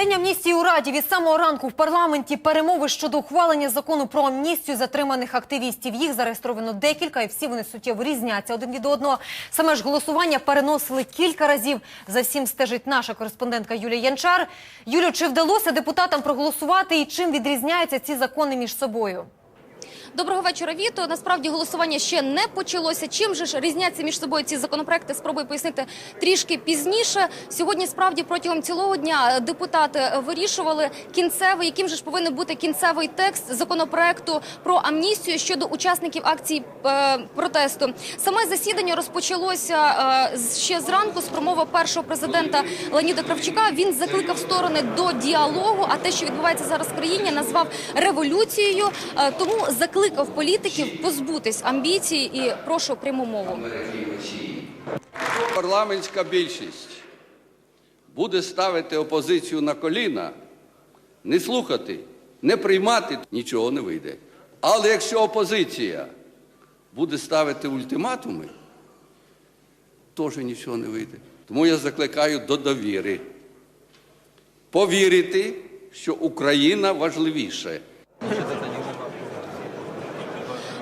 День амністії у Раді від самого ранку в парламенті перемови щодо ухвалення закону про амністію затриманих активістів. Їх зареєстровано декілька, і всі вони суттєво різняться один від одного. Саме ж голосування переносили кілька разів. За всім стежить наша кореспондентка Юлія Янчар. Юлю, чи вдалося депутатам проголосувати і чим відрізняються ці закони між собою? Доброго вечора, Віто. Насправді голосування ще не почалося. Чим же ж різняться між собою ці законопроекти? Спробую пояснити трішки пізніше. Сьогодні справді протягом цілого дня депутати вирішували кінцевий, яким же ж повинен бути кінцевий текст законопроекту про амністію щодо учасників акції е, протесту. Саме засідання розпочалося е, ще зранку з промови першого президента Леоніда Кравчука. Він закликав сторони до діалогу. А те, що відбувається зараз в країні, назвав революцією. Е, Тому закликав політиків позбутись амбіції і прошу пряму мову. Парламентська більшість буде ставити опозицію на коліна, не слухати, не приймати, нічого не вийде. Але якщо опозиція буде ставити ультиматуми, теж нічого не вийде. Тому я закликаю до довіри. Повірити, що Україна важливіше.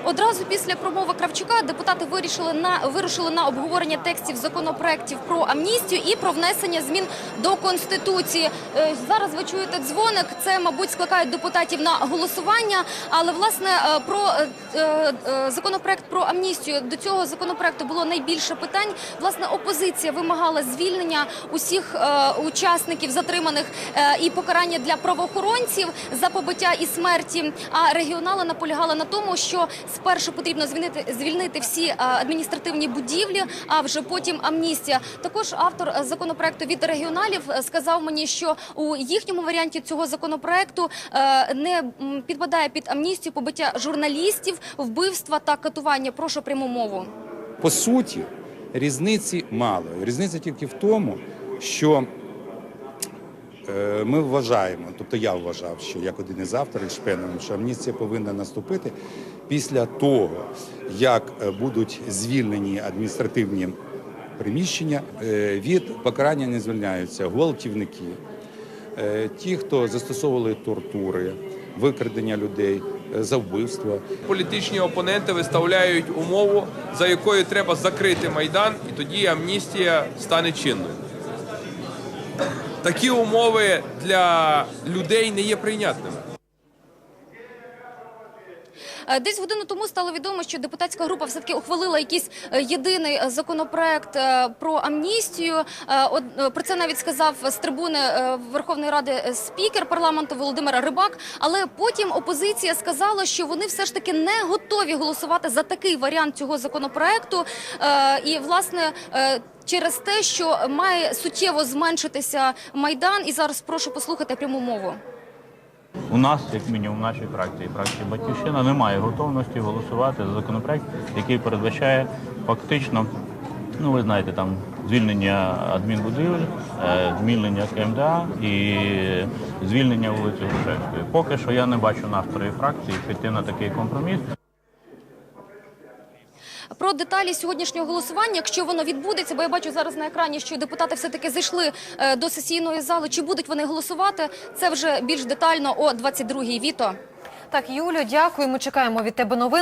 Одразу після промови Кравчука депутати вирішили на вирушили на обговорення текстів законопроектів про амністію і про внесення змін до конституції. Е, Зараз ви чуєте дзвоник. Це, мабуть, скликають депутатів на голосування. Але власне е, про е, законопроект про амністію до цього законопроекту було найбільше питань. Власне, опозиція вимагала звільнення усіх учасників затриманих і покарання для правоохоронців за побиття і смерті. А регіонали наполягали на тому, що спершу потрібно звільнити звільнити всі е, адміністративні будівлі, а вже потім амністія. Також автор е, законопроекту від регіоналів е, сказав мені, що у їхньому варіанті цього законопроекту не підпадає під амністію побиття журналістів, вбивства та катування. Прошу пряму мову. По суті, різниці мало. Різниця тільки в тому, що ми вважаємо, тобто я вважав, що як один із авторів Шпеновим, що амністія повинна наступити після того, як е, будуть звільнені адміністративні приміщення, е, від покарання не звільняються гвалтівники, е, ті, хто застосовували тортури, викрадення людей за вбивство. Політичні опоненти виставляють умову, за якою треба закрити майдан, і тоді амністія стане чинною. Такі умови для людей не є прийнятними. Е, Десь годину тому стало відомо, що депутатська група все таки ухвалила якийсь е, єдиний е, законопроект про амністію. Про це навіть сказав з трибуни Верховної Ради спікер парламенту Володимир Рибак. Але потім опозиція сказала, що вони все ж таки не готові голосувати за такий варіант цього законопроекту. І власне. Через те, що має суттєво зменшитися майдан, і зараз прошу послухати пряму мову. У нас, як мінімум, в нашій фракції, фракції Батьківщина, немає готовності голосувати за законопроект, який передбачає фактично, ну ви знаєте, там звільнення адмінбудівель, е, звільнення КМДА і звільнення вулиці Грушевської. Поки що я не бачу настрої фракції піти на такий компроміс. Про деталі сьогоднішнього голосування, якщо воно відбудеться, бо я бачу зараз на екрані, що депутати все таки зайшли е, до сесійної зали. Чи будуть вони голосувати? Це вже більш детально о 22-й. Віто. Так, Юлю, дякую. Ми чекаємо від тебе новин.